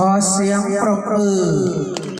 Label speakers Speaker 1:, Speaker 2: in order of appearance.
Speaker 1: ขอเสียงปรบมือ